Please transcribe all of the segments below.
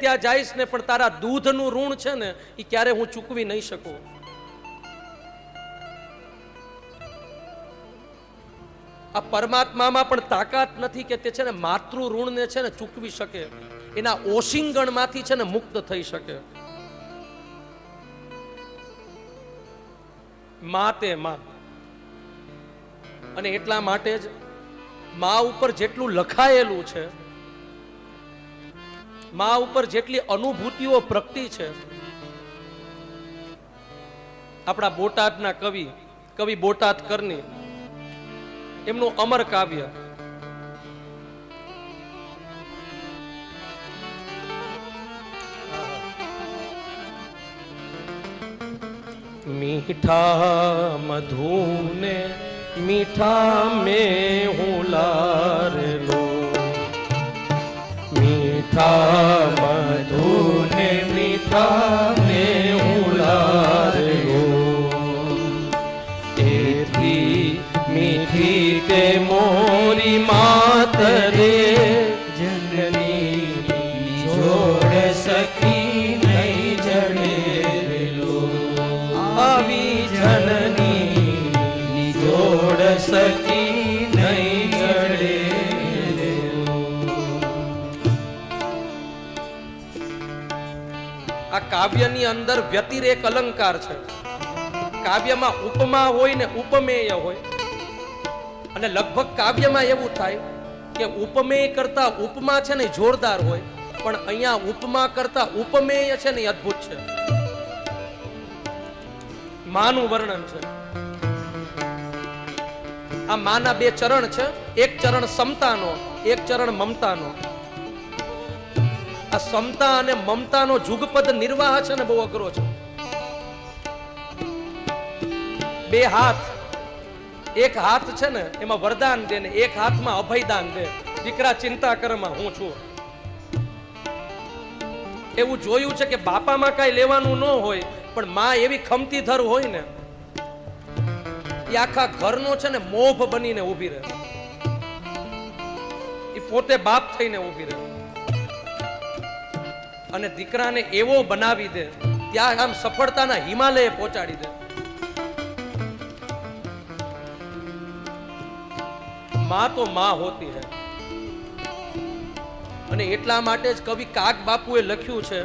ત્યાં જઈશ ને પણ તારા દૂધનું ઋણ છે ને એ ક્યારે હું ચૂકવી નહીં શકું? આ પરમાત્મામાં પણ તાકાત નથી કે તે છે ને માતૃ ઋણને છે ને ચૂકવી શકે. એના ઓશિંગણમાંથી છે ને મુક્ત થઈ શકે. મા તે મા. અને એટલા માટે જ મા ઉપર જેટલું લખાયેલું છે મા ઉપર જેટલી અનુભૂતિઓ પ્રગટી છે, આપણા બોટાદના કવિ કવિ બોટાદ કરની, એમનું અમર કાવ્ય. મીઠા મધુને, મીઠા મેં હું લારલો મીઠા મધુને મીઠા લારલો એથી મીઠી મોરી માતરે જનની જોડ સખી નહીં જડે આવી કાવ્યની અંદર વ્યતિરેક અલંકાર છે. કાવ્યમાં ઉપમા હોય ને ઉપમેય હોય. અને લગભગ કાવ્યમાં એવું થાય કે ઉપમેય કરતા ઉપમા છે ને જોરદાર હોય, પણ અહીંયા ઉપમા કરતા ઉપમેય છે ને અદ્ભુત છે. માનું વર્ણન છે. આ માના બે ચરણ છે. એક ચરણ સમતાનો, એક ચરણ મમતાનો. આ સમતા અને મમતાનો જુગપદ નિર્વાહ છે ને બહુ અઘરો છે. બે હાથ, એક હાથ છે ને, એમાં વરદાન દે ને એક હાથમાં અભયદાન દે. દીકરા, ચિંતા કરમાં હું છું. એવું જોયું છે કે બાપામાં કાંઈ લેવાનું ન હોય, પણ માં એવી ખમતી ધર હોય ને, એ આખા ઘરનો છે ને મોભ બનીને ઊભી રહે. એ પોતે બાપ થઈને ઊભી રહે. અને દીકરાને એવો બનાવી દે, ત્યાં આમ સફળતાના હિમાલયે પહોંચાડી દે. માં તો માં હોતી હે. અને એટલા માટે જ કવિ કાગ બાપુએ લખ્યું છે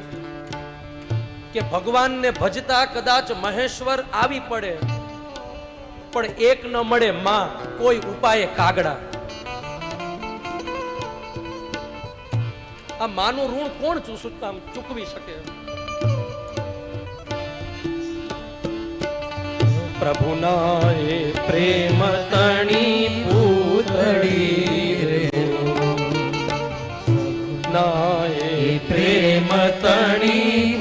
કે ભગવાનને ભજતા કદાચ મહેશ્વર આવી પડે, પણ એક ન મળે માં, કોઈ ઉપાયે કાગડા. આ માનું ઋણ કોણ ચૂસ- આમ ચૂકવી શકે? પ્રભુના એ પ્રેમ તણી પૂતળી ના એ પ્રેમ તણી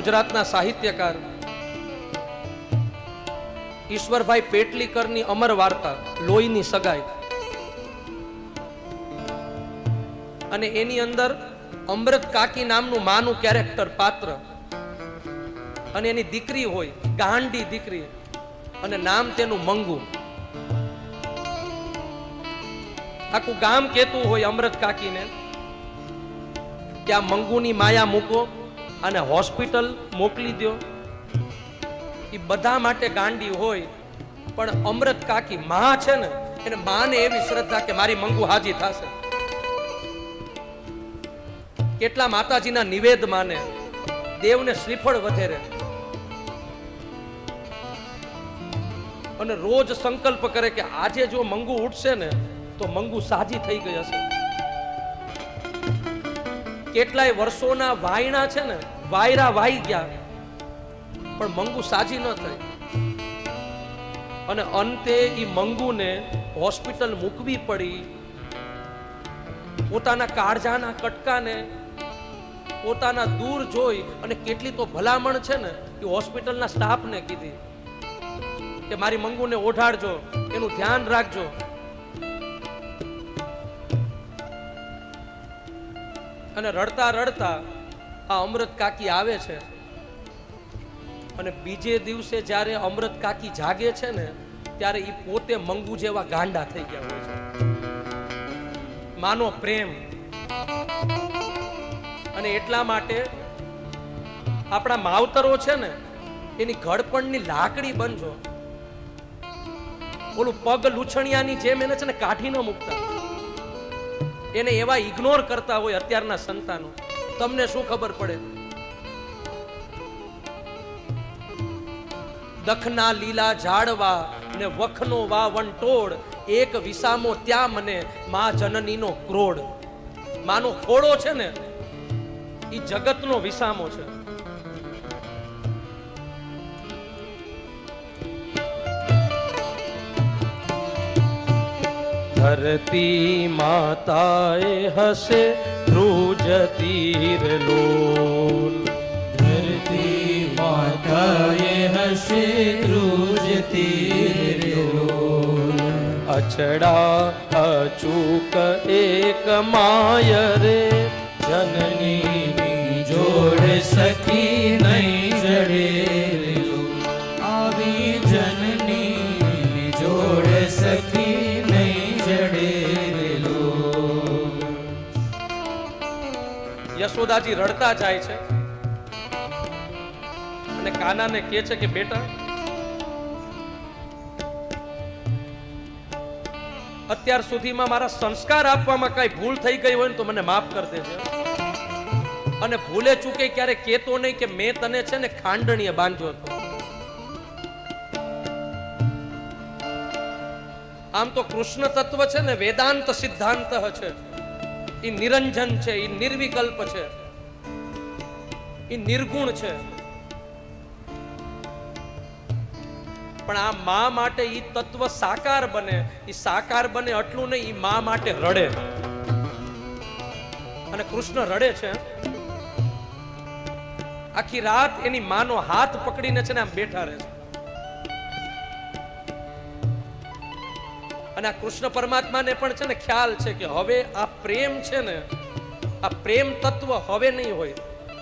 ગુજરાતના સાહિત્યકાર ઈશ્વરભાઈ પેટલીકરની અમર વાર્તા, લોહીની સગાઈ. અને એની અંદર અમૃત કાકી નામનું માનું કેરેક્ટર પાત્ર. અને એની દીકરી હોય, ગાંડી દીકરી, અને નામ તેનું મંગુ. આખું ગામ કેતું હોય અમૃત કાકીને આ મંગુની માયા મૂકો અને હોસ્પિટલ મોકલી દો એ બધા માટે ગાંડી હોય, પણ અમૃત કાકી મા છે ને, એને માને એવી શ્રદ્ધા કે મારી મંગુ હાજી થશે. કેટલા માતાજીના નિવેદ માને, દેવને શ્રીફળ વધેરે. અને રોજ સંકલ્પ કરે કે આજે જો મંગુ ઉઠશે ને, તો મંગુ સાજી થઈ ગઈ હશે. કેટલાય વર્ષોના વાયણા છે ને, વાયરા વાઈ ગયા. પણ મંગુ સાજી ન થઈ. અને અંતે એ મંગુને હોસ્પિટલ મૂકવી પડી. પોતાના કાળજાના કટકાને, પોતાના દૂર જોઈ અને કેટલી તો ભલામણ છે ને, એ હોસ્પિટલના સ્ટાફને કીધી કે મારી મંગુને ઓઢાડજો, એનું ધ્યાન રાખજો. અને રડતા રડતા આ અમૃત કાકી આવે છે. અને બીજે દિવસે જ્યારે અમૃત કાકી જાગે છે ને, ત્યારે એ પોતે મંગુ જેવા ગાંડા થઈ ગયા હોય છે. માનો પ્રેમ. અને એટલા માટે આપણા માવતરો છે ને, એની ઘડપણની લાકડી બનજો ઓલું પગ લૂછણિયાની જેમ એને છે ને કાઢી ન મૂકતા. એને એવા ઇગ્નોર કરતા હોય અત્યારના સંતાનો. તમને શું ખબર પડે? દખના લીલા ઝાડવા ને વખનો વા વંટોળ એક વિસામો ત્યાં મને મા જનનીનો ક્રોડ. માનો ખોડો છે ને એ જગતનો વિસામો છે. ધરતી માતાએ હસે ધ્રુજતીર લોલ ધરતી માતાએ હશે ધ્રુજતી લોલ અછડા અચૂક એક માય રે જનની જોડ સખી યશોદાજી રડતા જાય છે. અને કાનાને કહે છે કે, બેટા, અત્યાર સુધીમાં મારા સંસ્કાર આપવામાં કઈ ભૂલ થઈ ગઈ હોય ને તો મને માફ કરી દેજે. અને ભૂલે ચૂકે ક્યારે કેતો નહીં કે મેં તને છે ને ખાંડણીએ બાંધ્યો હતો. આમ તો કૃષ્ણ તત્વ છે ને વેદાંત સિદ્ધાંત છે. એ નિરંજન છે, એ નિર્વિકલ્પ છે, એ નિર્ગુણ છે. પણ આ મા માટે ઈ તત્વ સાકાર બને એ સાકાર બને આટલું નહીં એ મા માટે રડે. અને કૃષ્ણ રડે છે. આખી રાત એની માનો હાથ પકડીને છે ને આમ બેઠા રહે છે. અને આ કૃષ્ણ પરમાત્માને પણ છે ને ખ્યાલ છે કે હવે આ પ્રેમ છે ને, આ પ્રેમ તત્વ હવે નહીં હોય.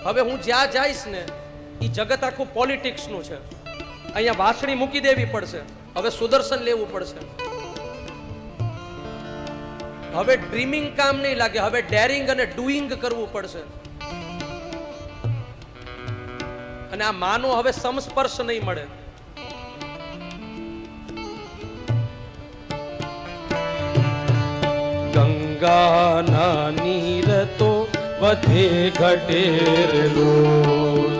હવે હું જ્યાં જઈશ ને એ જગત આખું પોલિટિક્સનું છે. અહીંયા વાસણી મૂકી દેવી પડશે. હવે સુદર્શન લેવું પડશે. હવે ડ્રીમિંગ કામ નહીં લાગે. હવે ડેરિંગ અને ડુઈંગ કરવું પડશે. અને આ માનો હવે સમસ્પર્શ નહીં મળે. ગંગાના નીર તો વધે ઘટેર લોલ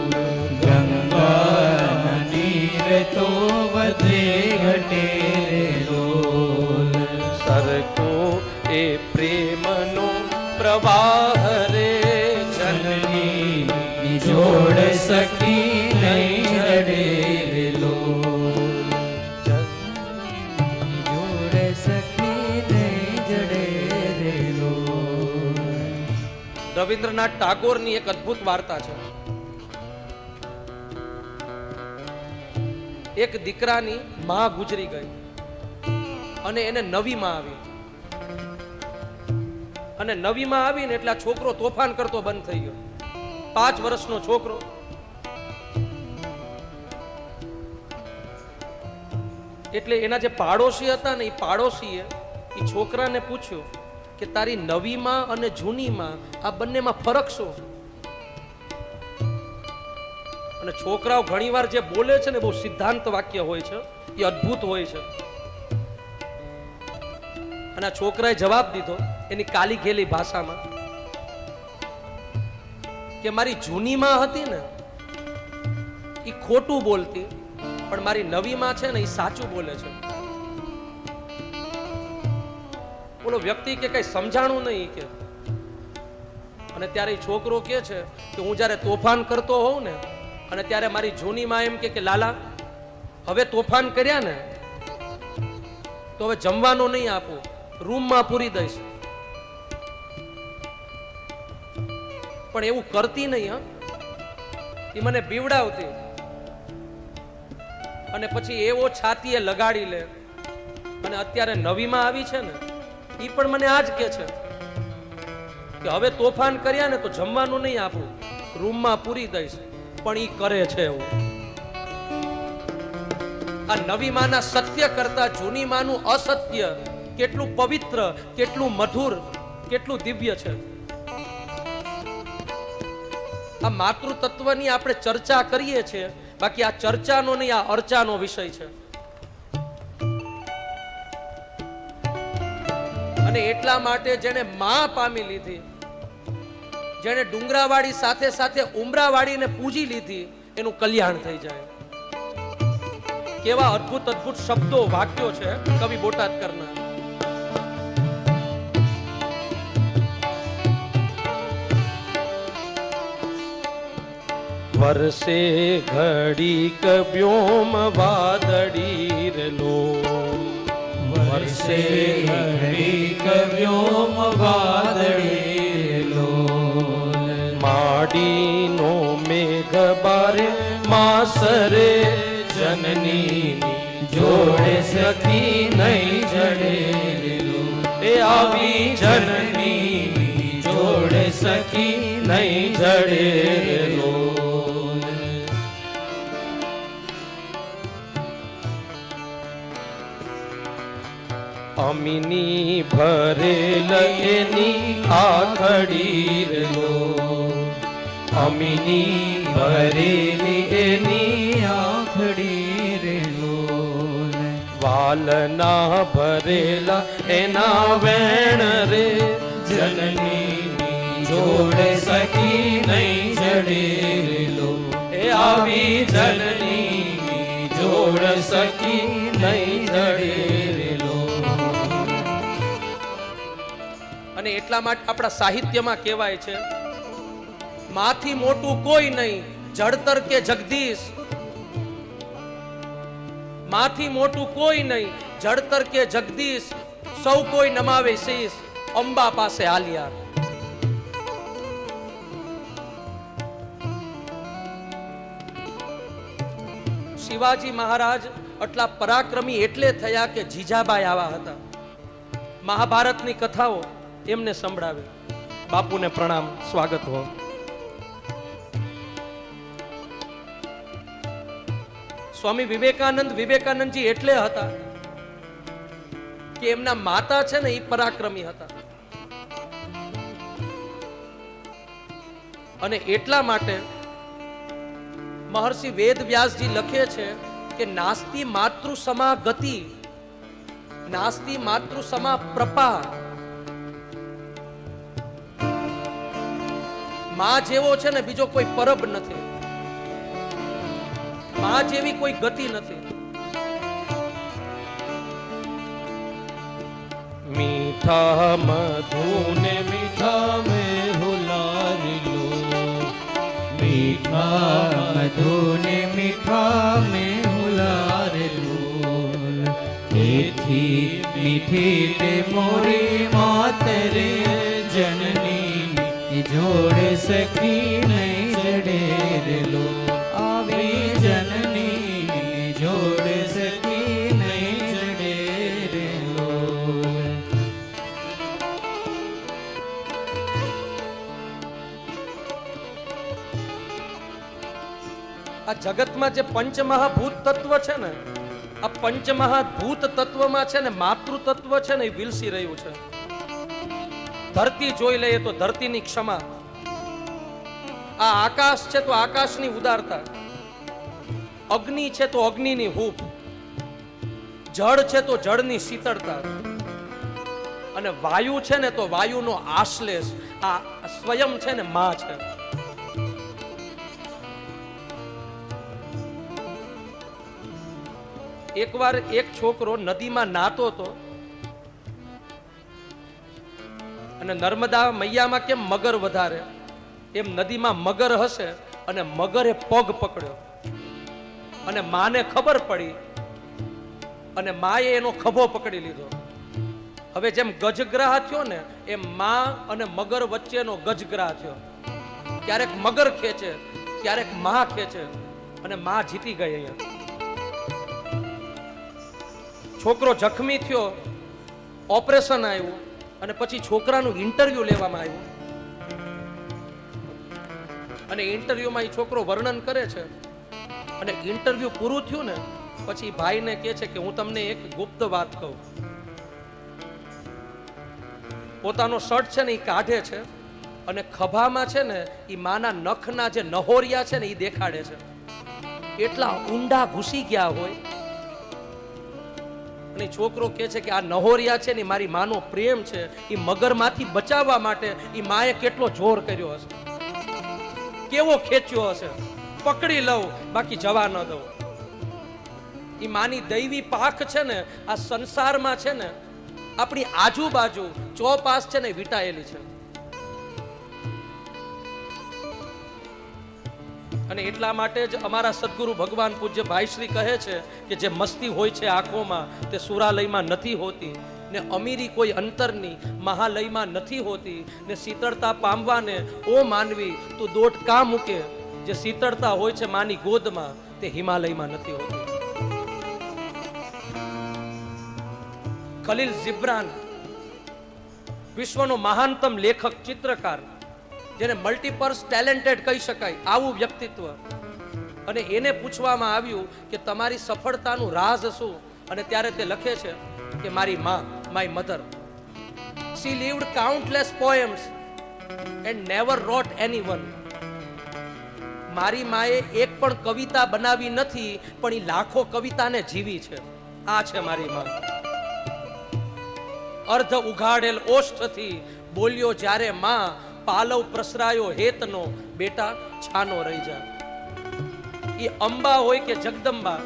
ગંગા નીર તો વધે ઘટે લોલ સરકો એ પ્રેમનો પ્રવાહ રવિન્દ્રનાથ ટાગોરની એક અદ્ભુત વાર્તા છે. એક દીકરાની માં ગુજરી ગઈ અને એને નવી માં આવી. અને નવી માં આવીને એટલે છોકરો તોફાન કરતો બંધ થઈ ગયો. પાંચ વર્ષનો છોકરો. એટલે એના જે પાડોશી હતા ને એ પાડોશીએ એ છોકરાને પૂછ્યું કે તારી નવીમાં અને જૂનીમાં આ બંનેમાં ફરક શું? અને છોકરાઓ ઘણીવાર જે બોલે છે ને બહુ સિદ્ધાંત વાક્ય હોય છે, એ અદ્ભુત હોય છે. અને આ છોકરાએ જવાબ દીધો એની કાલી ઘેલી ભાષામાં કે મારી જૂનીમાં હતી ને એ ખોટું બોલતી, પણ મારી નવીમાં છે ને એ સાચું બોલે છે. બોલો, વ્યક્તિ કે કઈ સમજાણું નહીં કે. અને ત્યારે છોકરો કે છે કે હું જ્યારે તોફાન કરતો હોઉં ને, અને ત્યારે મારી જૂની માં એમ કે લાલા, હવે તોફાન કર્યા ને, તો હવે જમવાનું નહીં આપું, રૂમમાં પૂરી દઈશ. પણ એવું કરતી નહીં, હા. એ મને બીવડાવતી. અને પછી એવો છાતીએ લગાડી લે. અને અત્યારે નવીમાં આવી છે ને એ પણ મને આ જ કે છે કે હવે તોફાન કર્યા ને તો જમવાનું નહીં આપું, રૂમમાં પૂરી દઈશ, પણ એ કરે છે એવું. આ નવી માના સત્ય કરતા જૂની માનું અસત્ય કેટલું પવિત્ર, કેટલું મધુર, કેટલું દિવ્ય છે. આ માતૃ તત્વની આપણે ચર્ચા કરીએ છીએ, બાકી આ ચર્ચાનો નહીં, આ અર્ચાનો વિષય છે. અને એટલા માટે જેને માં પામી લીધી જેને ડુંગરાવાડી સાથે સાથે ઉમરાવાડીને પૂજી લીધી, એનું કલ્યાણ થઈ જાય. કેવા અદ્ભુત અદ્ભુત શબ્દો, વાક્યો છે કવિ બોટાદ કરના વરસે ઘડી કબ્યોમ વાદળી રેલો વર્ષે ઘડીક વ્યોમ વાદળેલો માડીનો મેઘ બારે માસરે જનની જોડે સખી નહીં જડેલો એ આવી જનની જોડે સખી નહીં જડેલો અમીની ભરેલ એની આખડી રેલો અમીની ભરેલી એની આખડી લો. વાલના ભરેલા એના વેણ રે. જનની જોડે સકી નહીં જડેલો એ આવી જનની જોડ સકી નહીં જડેલો અને એટલા માટે આપણા સાહિત્યમાં કહેવાય છે, માથી મોટું કોઈ નહીં જડતર કે જગદીશ. માથી મોટું કોઈ નહીં જડતર કે જગદીશ, સૌ કોઈ નમાવે શીશ, અંબા પાસે હાલ્યા. શિવાજી મહારાજ આટલા પરાક્રમી એટલે થયા કે જીજાબાઈ આવા હતા. મહાભારતની કથાઓ એમને સંભળાવે. બાપુને પ્રણામ, સ્વાગત હો. સ્વામી વિવેકાનંદ વિવેકાનંદજી એટલે હતા કે એમના માતા છે ને એ પરાક્રમી હતા. અને એટલા માટે મહર્ષિ વેદ વ્યાસજી લખે છે કે નાસ્તી માતૃ સમા ગતિ, નાસ્તી માતૃ સમા પ્રપા માં જેવો છે ને બીજો કોઈ પરબ નથી. માં જેવી કોઈ ગતિ નથી. મીઠા મધુને મીઠા મે હુલારી લો. મીઠા મધુને મીઠા મે હુલારી લો. એથી મીઠી તે મોરી માતરે જનની જોડે નહીં જડે રેલો. આવી જનની જોડે સખી નહીં જડે આ જગતમાં જે પંચમહાભૂત તત્વ છે ને, આ પંચમહાભૂત તત્વમાં છે ને માતૃ તત્વ છે ને વિલસી રહ્યું છે. ધરતી જોઈ લઈએ તો ધરતીની ક્ષમા આ આકાશ છે તો આકાશની ઉદારતા. અગ્નિ છે તો અગ્નિની હૂપ. જળ છે તો જળની શીતળતા. અને વાયુ છે ને તો વાયુનો આશ્લેષ. આ સ્વયં છે ને માં છે. એકવાર એક છોકરો નદીમાં નાતો હતો અને નર્મદા મૈયામાં કેમ મગર વધારે? એમ નદીમાં મગર હશે અને મગરે પગ પકડ્યો. અને માને ખબર પડી અને માએ એનો ખભો પકડી લીધો. હવે જેમ ગજગ્રાહ થયો ને, એમ મા અને મગર વચ્ચેનો ગજગ્રાહ થયો. ક્યારેક મગર ખેંચે, ક્યારેક મા ખેંચે અને મા જીતી ગઈ અહીંયા. છોકરો જખમી થયો, ઓપરેશન આવ્યું અને પછી છોકરાનું ઇન્ટરવ્યુ લેવામાં આવ્યું. અને ઇન્ટરવ્યુમાં એ છોકરો વર્ણન કરે છે. અને ઇન્ટરવ્યુ પૂરું થયું ને, પછી ભાઈને કહે છે કે હું તમને એક ગુપ્ત વાત કહું. પોતાનો શર્ટ છે ને એ કાઢે છે અને ખભામાં છે ને એ માના નખના જે નહોરિયા છે ને એ દેખાડે છે. એટલા ઊંડા ઘૂસી ગયા હોય. અને છોકરો કહે છે કે આ નહોરિયા છે ને મારી માનો પ્રેમ છે એ મગરમાંથી બચાવવા માટે એ માએ કેટલો જોર કર્યો હશે. કેવો ખેંચ્યો હશે? પકડી લઉં, બાકી જવા ન દઉં. એ માની દૈવી પાખ છે ને, આ સંસારમાં છે ને, આપણી આજુબાજુ ચોપાસ છે ને, વિટાયેલી છે. અને એટલા માટે જ અમારા સદગુરુ ભગવાન પૂજ્ય ભાઈશ્રી કહે છે કે જે મસ્તી હોય છે આંખોમાં, તે સુરાલયમાં નથી હોતી. ને અમીરી કોઈ અંતરની મહાલયમાં નથી હોતી, ને શીતળતા પામવાને ઓ માનવી, તું દોટ કા મૂકે? જે શીતળતા હોય છે માની ગોદમાં, તે હિમાલયમાં નથી હોતી. ખલીલ જિબ્રાન વિશ્વનો મહાનતમ લેખક, ચિત્રકાર, જેને મલ્ટીપર્સ ટેલેન્ટેડ કહી શકાય, આવું વ્યક્તિત્વ. અને એને પૂછવામાં આવ્યું કે તમારી સફળતાનું રાઝ શું? અને ત્યારે તે લખે છે કે મારી માં my mother she lived countless poems and never wrote any one મારી માએ એક પણ કવિતા બનાવી નથી, પણ એ લાખો કવિતાને જીવી છે. આ છે મારી મા. અર્ધ ઉઘાડેલ ઓષ્ઠથી બોલ્યો, જ્યારે માં પાલવ પ્રસરાયો હેતનો, બેટા છાનો રહી જા. એ અંબા હોય કે જગદંબા,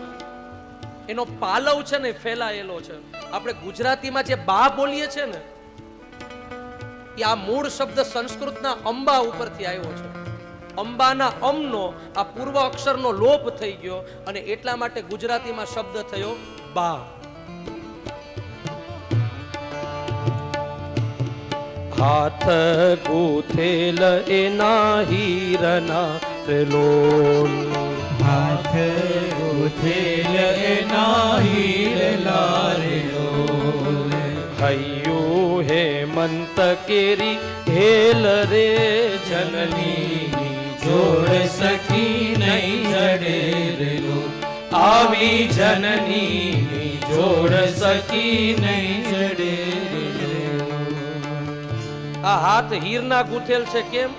એનો પાલવ છે ને ફેલાયેલો છે. આપણે ગુજરાતીમાં જે બા બોલીએ છે ને એ આ મૂળ શબ્દ સંસ્કૃતના અંબા ઉપરથી આવ્યો છે. અંબાના અમનો આ પૂર્વ અક્ષરનો લોપ થઈ ગયો અને એટલા માટે ગુજરાતીમાં શબ્દ થયો બા. હાથ ગૂથેલ એના હીરના ત્રિલોલ. હાથ ઉથેલ એના હીર લારેલો હેમંત કેરી હેલ રે જનની જોડ સખી નહીં જડે આવી જનની જોડ સખી નહીં જડે આ હાથ હીરના ગૂંથેલ છે કેમ?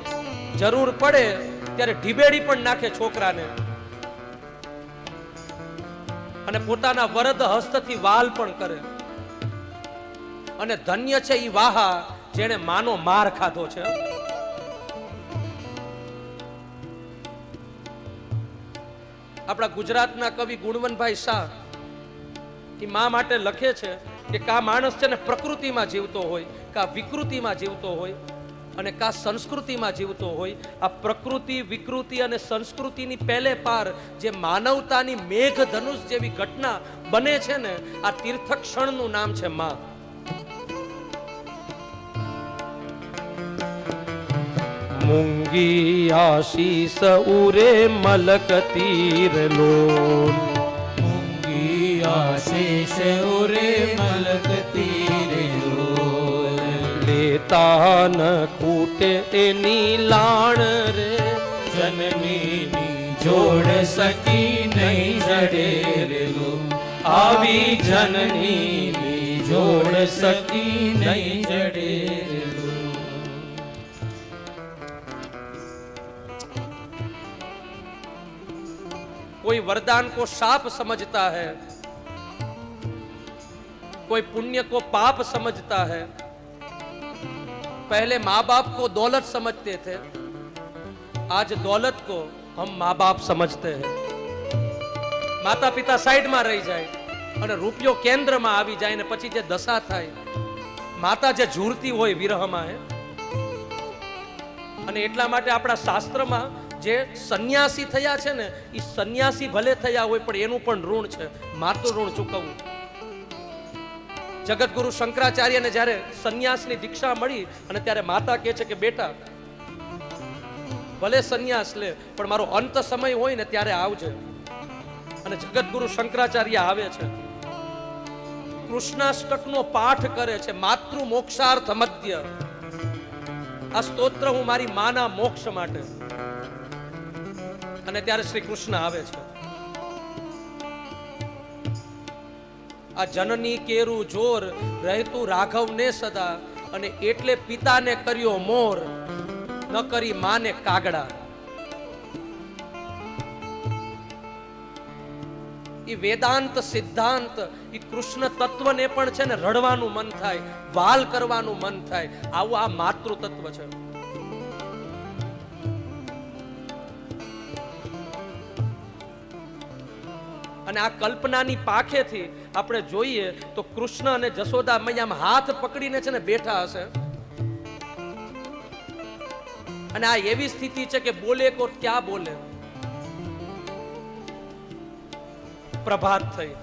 જરૂર પડે ત્યારે ઢીબેડી પણ નાખે છોકરાને. અને પોતાના વરદ હસ્તથી વાલ પણ કરે. અને ધન્ય છે ઈ વાહા જેણે માનો માર ખાધો છે. આપણા ગુજરાતના કવિ ગુણવંતભાઈ શાહ એ મા માટે લખે છે કે કા માણસ છે ને પ્રકૃતિમાં જીવતો હોય, કા વિકૃતિમાં જીવતો હોય અને કા સંસ્કૃતિમાં જીવતો હોય, આ પ્રકૃતિ, વિકૃતિ અને સંસ્કૃતિની પહેલે પાર જે માનવતાની મેઘ ધનુષ જેવી ઘટના બને છે ને, આ તીર્થક્ષણનું નામ છે માં. મૂંગી આશીષ ઉરે મલક તીર લોલ મૂંગી આશીષ ઉરે મલક તીરેલો લેતા ન ખૂટે એની લાણ રે જનની જોડ સકી નહીં જડેલો આવી જનની જોડ સકી નહીં જડેલો कोई वरदान को शाप समझता है कोई पुण्य को पाप समझता है पहले माँ बाप को दौलत समझते थे आज दौलत को हम माँ बाप समझते हैं માતા પિતા સાઈડમાં રહી જાય અને રૂપિયો કેન્દ્રમાં આવી જાય ને પછી જે દશા થાય માતા જે ઝૂરતી હોય વિરહમાં હે અને એટલા માટે આપણા શાસ્ત્રમાં જે સંન્યાસી થયા છે ને એ સંન્યાસી ભલે થયા હોય, પણ એનું પણ ઋણ છે. મારતું ઋણ ચૂકવવું જગતગુરુ શંકરાચાર્યને જ્યારે સંન્યાસની દીક્ષા મળી અને ત્યારે માતા કહે છે કે, બેટા, ભલે સંન્યાસ લે, પણ મારો અંત સમય હોય ને ત્યારે આવજે. અને જગતગુરુ શંકરાચાર્ય આવે છે. કૃષ્ણાષ્ટકનો પાઠ કરે છે, માતૃ મોક્ષાર્થ મધ્ય. આ સ્તોત્ર હું મારી માના મોક્ષ માટે. અને ત્યારે શ્રી કૃષ્ણ આવે છે. આ જનની કેરું જોર રહેતું રાઘવને સદા અને એટલે પિતાને કર્યો મોર, ન કરી માને કાગડા. એ વેદાંત સિદ્ધાંત એ કૃષ્ણ તત્વને પણ છે ને રડવાનું મન થાય, વાલ કરવાનું મન થાય. આવું આ માતૃ તત્વ છે. અને આ કલ્પનાની પાખેથી આપણે જોઈએ તો કૃષ્ણ અને જશોદા મૈયામાં હાથ પકડીને છે ને બેઠા હશે. અને આ એવી સ્થિતિ છે કે બોલે કો ક્યાં બોલે? પ્રભાત થઈ.